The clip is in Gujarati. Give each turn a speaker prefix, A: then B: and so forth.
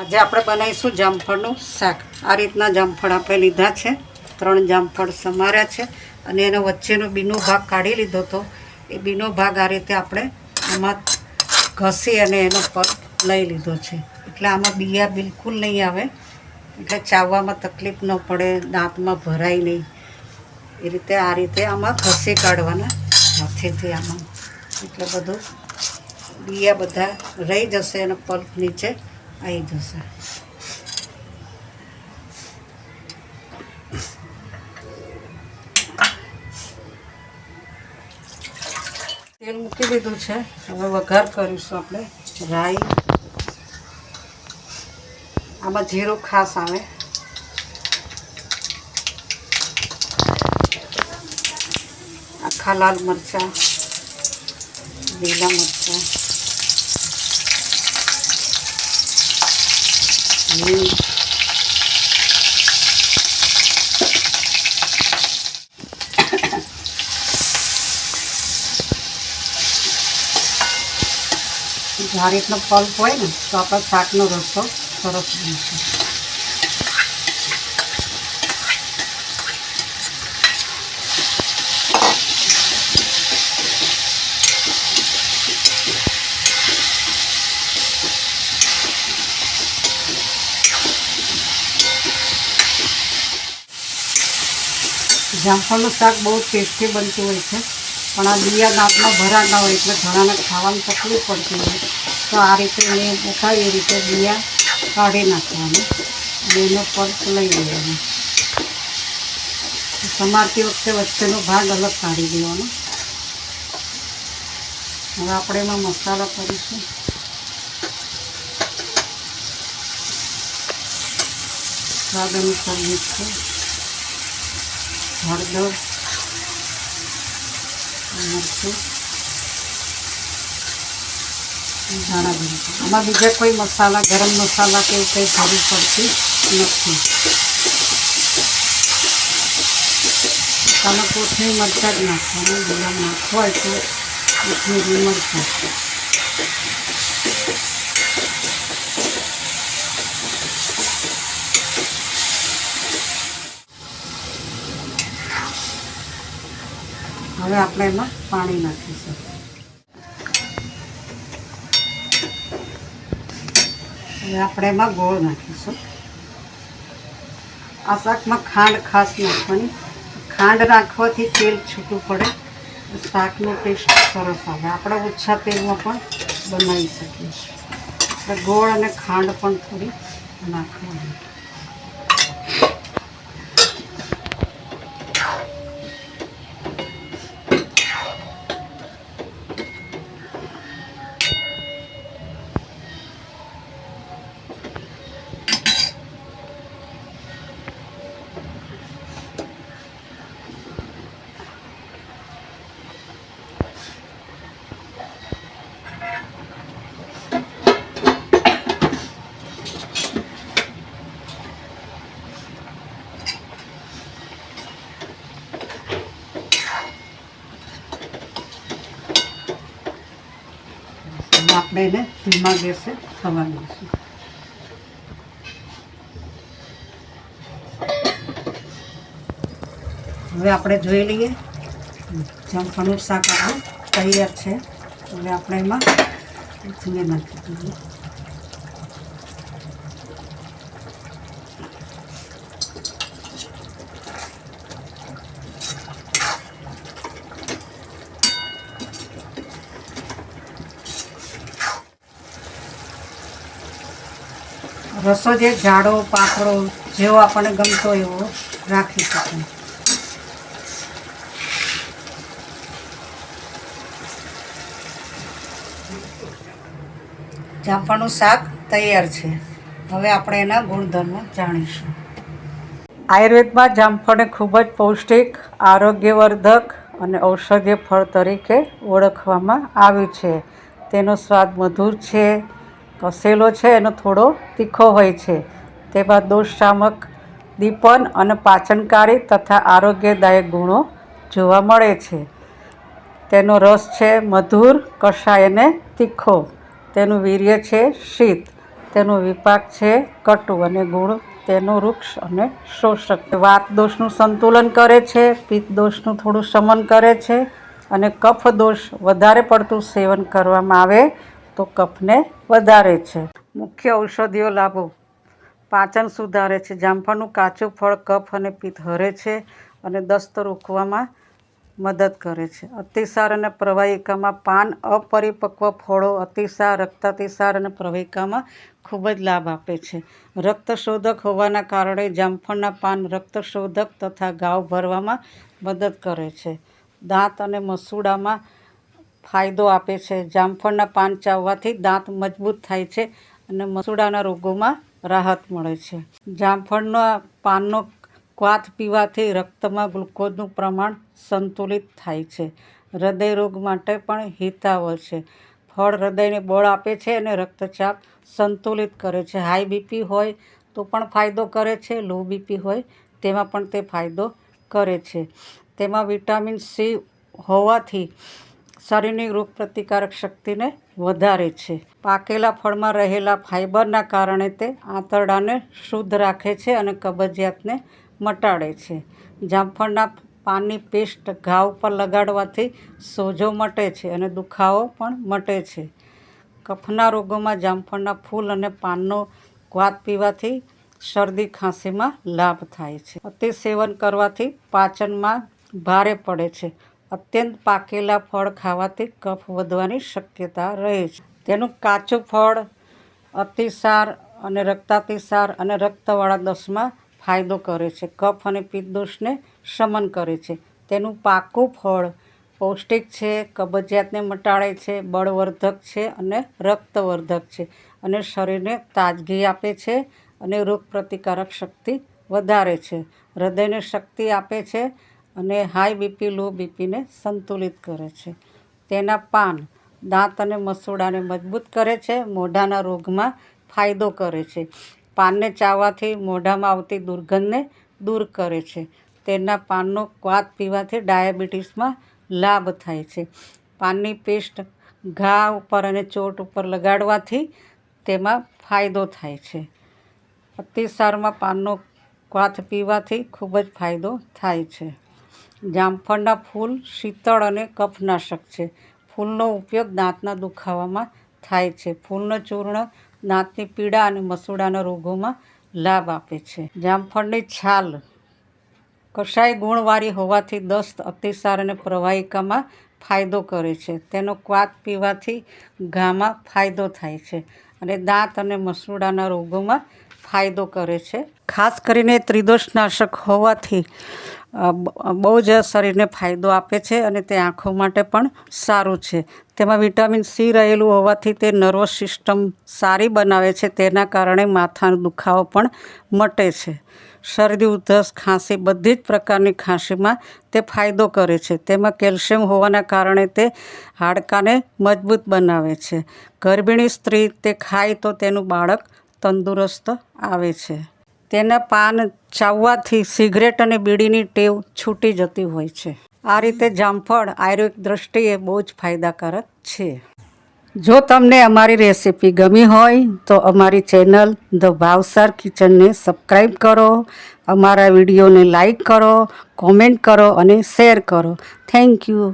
A: આજે આપણે બનાવીશું જામફળનું શાક. આ રીતના જામફળ આપણે લીધા છે. ત્રણ જામફળ સમાર્યા છે અને એનો વચ્ચેનો બીનો ભાગ કાઢી લીધો હતો. એ બીનો ભાગ આ રીતે આપણે આમાં ઘસી અને એનો પગ લઈ લીધો છે. એટલે આમાં બિયા બિલકુલ નહીં આવે. એટલે ચાવવામાં તકલીફ ન પડે, દાંતમાં ભરાય નહીં. એ રીતે આ રીતે આમાં ઘસી કાઢવાના હાથેથી આમાં. એટલે બધું બિયા બધા રહી જશે અને પલ્પ નીચે આવી જશે તેલ મૂકી દીધું છે. હવે વઘાર કરીશું આપણે. રાઈ. આમાં જીરું ખાસ આવે. આખા લાલ મરચાં, લીલા મરચાં. હિંગ આ રીતનો પલ્પ હોય ને તો આપણા શાકનો રસ્તો સરસ બનશે જામફળનું શાક બહુ ટેસ્ટી બનતું હોય છે. પણ આ બિયા દાંતમાં ભરા ના હોય એટલે ઘણાને ખાવાની તકલીફ પડતી હોય તો આ રીતે મેં બતાવી એ રીતે બિયા કાઢી નાખવાનું અને એનો પલ્પ લઈ લેવાનો. સમારતી વખતે વચ્ચેનો ભાગ અલગ કાઢી દેવાનો. હવે આપણે એમાં મસાલો કરીશું. સ્વાદ અનુસાર મીઠું. હળદર મરચું ધાણા જીરું આમાં બીજા કોઈ મસાલા, ગરમ મસાલા કે કંઈ જરૂર પડતી નથી. તમે કોથળી મરચાં જ નાખવાનું. ગુલાબ નાખવા હોય તો કોથમીરી મરચાં. હવે આપણે એમાં પાણી નાખીશું. હવે આપણે એમાં ગોળ નાખીશું. આ શાકમાં ખાંડ ખાસ નાખવાની. ખાંડ નાખવાથી તેલ છૂટું પડે. શાકનો ટેસ્ટ સરસ આવે. આપણે ઓછા તેલમાં પણ બનાવી શકીએ એટલે ગોળ અને ખાંડ પણ થોડી નાખવાની. હવે આપણે એને ધીમા ગેસે થવા દઈશું હવે આપણે જોઈ લઈએ. જમવાનું શાક આપણું તૈયાર છે. હવે આપણે એમાં કોથમીર નાખી દઈએ. રસો જે જાડો પાતળો જેવો આપણને ગમતો એવો રાખી શકીએ. જામફળનું શાક તૈયાર છે. હવે આપણે એના ગુણધર્મો જાણીશું. આયુર્વેદમાં જામફળને ખૂબ જ પૌષ્ટિક, આરોગ્યવર્ધક અને ઔષધીય ફળ તરીકે ઓળખવામાં આવ્યું છે. તેનો સ્વાદ મધુર છે કસેલો છે એનો થોડો તીખો હોય છે. તેમાં દોષશામક દીપન અને પાચનકારી તથા આરોગ્યદાયક ગુણો જોવા મળે છે. તેનો રસ છે મધુર કષાય અને તીખો. તેનું વીર્ય છે શીત. તેનો વિપાક છે કટુ અને ગુણ. તેનું વૃક્ષ અને શોષક. વાત દોષનું સંતુલન કરે છે, પિત્ત દોષનું થોડું શમન કરે છે અને કફ દોષ વધારે પડતું સેવન કરવામાં આવે તો કફને વધારે છે. મુખ્ય ઔષધિઓ લાભો. પાચન સુધારે છે. જામફળનું કાચું ફળ કફ અને પિત્ત હરે છે અને દસ્ત રોકવામાં મદદ કરે છે. અતિસાર અને પ્રવાહિકામાં પાન, અપરિપક્વ ફળો, અતિસાર, રક્તાતિસાર અને પ્રવાહિકામાં ખૂબ જ લાભ આપે છે. રક્તશોધક હોવાના કારણે જામફળના પાન રક્તશોધક તથા ઘાવ ભરવામાં મદદ કરે છે. દાંત અને મસૂડામાં ફાયદો આપે છે. જામફળના પાન ચાવવાથી દાંત મજબૂત થાય છે અને મસૂડાના રોગોમાં રાહત મળે છે. જામફળના પાનનો ક્વાથ પીવાથી રક્તમાં ગ્લુકોઝનું પ્રમાણ સંતુલિત થાય છે. હૃદય રોગ માટે પણ હિતાવહ છે. ફળ હૃદયને બળ આપે છે અને રક્તચાપ સંતુલિત કરે છે. હાઈ બીપી હોય તો પણ ફાયદો કરે છે, લો બીપી હોય તેમાં પણ તે ફાયદો કરે છે. તેમાં વિટામિન સી હોવાથી શરીરની રોગ પ્રતિકારક શક્તિને વધારે છે. પાકેલા ફળમાં રહેલા ફાઇબરના કારણે તે આંતરડાને શુદ્ધ રાખે છે અને કબજિયાતને મટાડે છે. જામફળના પાનની પેસ્ટ ઘાવ પર લગાડવાથી સોજો મટે છે અને દુખાવો પણ મટે છે. કફના રોગોમાં જામફળના ફૂલ અને પાનનો ક્વાથ પીવાથી શરદી, ખાંસીમાં લાભ થાય છે. અતિ સેવન કરવાથી પાચનમાં ભારે પડે છે. અત્યંત પાકેલા ફળ ખાવાથી કફ વધવાની શક્યતા રહે છે. તેનું કાચું ફળ, અતિસાર અને રક્તાતિસાર અને રક્તવાળા દસમાં ફાયદો કરે છે. કફ અને પિત્તદોષને શમન કરે છે. તેનું પાકું ફળ પૌષ્ટિક છે, કબજિયાતને મટાડે છે, બળવર્ધક છે અને રક્તવર્ધક છે અને શરીરને તાજગી આપે છે અને રોગ પ્રતિકારક શક્તિ વધારે છે. હૃદયને શક્તિ આપે છે અને હાઈ બીપી, લો બીપીને સંતુલિત કરે છે. તેના પાન દાંત અને મસૂડાને મજબૂત કરે છે, મોઢાના રોગમાં ફાયદો કરે છે. પાનને ચાવવાથી મોઢામાં આવતી દુર્ગંધને દૂર કરે છે. તેના પાનનો ક્વાથ પીવાથી ડાયાબિટીસમાં લાભ થાય છે. પાનની પેસ્ટ ઘા ઉપર અને ચોટ ઉપર લગાડવાથી તેમાં ફાયદો થાય છે. અતિસારમાં પાનનો ક્વાથ પીવાથી ખૂબ જ ફાયદો થાય છે. જામફળના ફૂલ, શીતળ અને કફનાશક છે. ફૂલનો ઉપયોગ દાંતના દુખાવામાં થાય છે. ફૂલનું ચૂર્ણ દાંતની પીડા અને મસૂડાના રોગોમાં લાભ આપે છે. જામફળની છાલ કશાય ગુણવાળી હોવાથી દસ્ત, અતિસાર અને પ્રવાહિકામાં ફાયદો કરે છે. તેનો ક્વાત પીવાથી ઘામાં ફાયદો થાય છે અને દાંત અને મસૂડાના રોગોમાં ફાયદો કરે છે. ખાસ કરીને ત્રિદોષનાશક હોવાથી બહુ જ શરીરને ફાયદો આપે છે અને તે આંખો માટે પણ સારું છે. તેમાં વિટામિન સી રહેલું હોવાથી તે નર્વસ સિસ્ટમ સારી બનાવે છે. તેના કારણે માથાનો દુખાવો પણ મટે છે. શરદી, ઉધરસ, ખાંસી બધી જ પ્રકારની ખાંસીમાં તે ફાયદો કરે છે. તેમાં કેલ્શિયમ હોવાના કારણે તે હાડકાને મજબૂત બનાવે છે. ગર્ભિણી સ્ત્રી તે ખાય તો તેનું બાળક તંદુરસ્ત આવે છે. તેના પાન ચાવવાથી સિગરેટ અને બીડીની ટેવ છૂટી જતી હોય છે. આ રીતે જામફળ આયુર્વેદ દ્રષ્ટિએ બહુ જ ફાયદાકારક છે. જો તમને અમારી રેસિપી ગમી હોય તો અમારી ચેનલ ધ ભાવસાર કિચનને સબસ્ક્રાઈબ કરો, અમારા વિડીયોને લાઈક કરો, કોમેન્ટ કરો અને શેર કરો. Thank you.